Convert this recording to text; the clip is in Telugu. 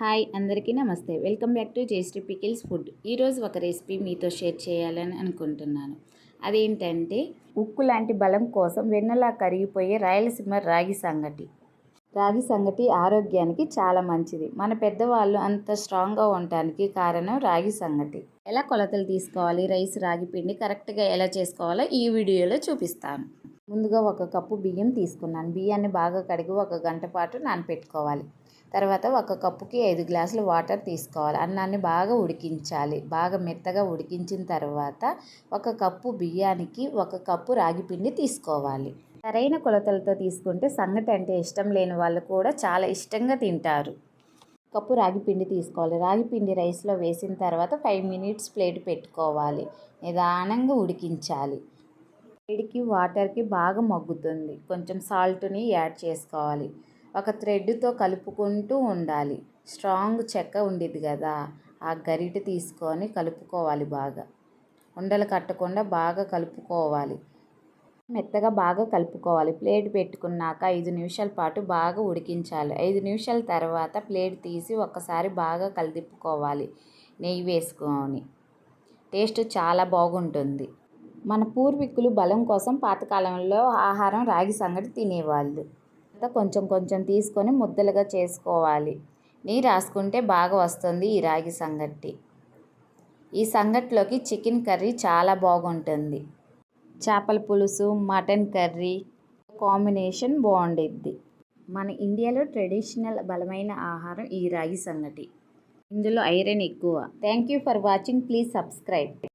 హాయ్ అందరికీ నమస్తే. Welcome back to Jayashree pickles food. ఈరోజు ఒక రెసిపీ మీతో షేర్ చేయాలని అనుకుంటున్నాను. అదేంటంటే ఉక్కు లాంటి బలం కోసం వెన్నలా కరిగిపోయే రాయలసీమ రాగి సంగటి. రాగి సంగటి ఆరోగ్యానికి చాలా మంచిది. మన పెద్దవాళ్ళు అంత స్ట్రాంగ్గా ఉండటానికి కారణం రాగి సంగటి. ఎలా కొలతలు తీసుకోవాలి? రైస్ రాగి పిండి కరెక్ట్గా ఎలా చేసుకోవాలో ఈ వీడియోలో చూపిస్తాను. ముందుగా ఒక కప్పు బియ్యం తీసుకున్నాను. బియ్యాన్ని బాగా కడిగి ఒక గంట పాటు నానపెట్టుకోవాలి. తర్వాత ఒక కప్పుకి ఐదు గ్లాసులు వాటర్ తీసుకోవాలి. అన్నాన్ని బాగా ఉడికించాలి. బాగా మెత్తగా ఉడికించిన తర్వాత ఒక కప్పు బియ్యానికి ఒక కప్పు రాగి పిండి తీసుకోవాలి. సరైన కొలతలతో తీసుకుంటే సంగతి అంటే ఇష్టం లేని వాళ్ళు కూడా చాలా ఇష్టంగా తింటారు. కప్పు రాగి పిండి తీసుకోవాలి. రాగి పిండి రైస్లో వేసిన తర్వాత ఫైవ్ మినిట్స్ ప్లేట్ పెట్టుకోవాలి. నిదానంగా ఉడికించాలి. వేడికి వాటర్కి బాగా మగ్గుతుంది. కొంచెం సాల్ట్ని యాడ్ చేసుకోవాలి. ఒక థ్రెడ్తో కలుపుకుంటూ ఉండాలి. స్ట్రాంగ్ చెక్క ఉండేది కదా ఆ గరిటె తీసుకొని కలుపుకోవాలి బాగా. ఉండలు కట్టకుండా బాగా కలుపుకోవాలి. మెత్తగా బాగా కలుపుకోవాలి. ప్లేట్ పెట్టుకున్నాక ఐదు నిమిషాల పాటు బాగా ఉడికించాలి. ఐదు నిమిషాల తర్వాత ప్లేట్ తీసి ఒక్కసారి బాగా కలిదిప్పుకోవాలి. నెయ్యి వేసుకొని. టేస్ట్ చాలా బాగుంటుంది. మన పూర్వీకులు బలం కోసం పాతకాలంలో ఆహారం రాగి సంగటి తినేవాళ్ళు. కొంచెం కొంచెం తీసుకొని ముద్దలుగా చేసుకోవాలి. నెయ్యి రాసుకుంటే బాగా వస్తుంది ఈ రాగి సంగటి. ఈ సంగటిలోకి చికెన్ కర్రీ చాలా బాగుంటుంది. చేపల పులుసు మటన్ కర్రీ కాంబినేషన్ బాగుండిద్ది. మన ఇండియాలో ట్రెడిషనల్ బలమైన ఆహారం ఈ రాగి సంగటి. ఇందులో ఐరన్ ఎక్కువ. Thank you for watching. Please subscribe.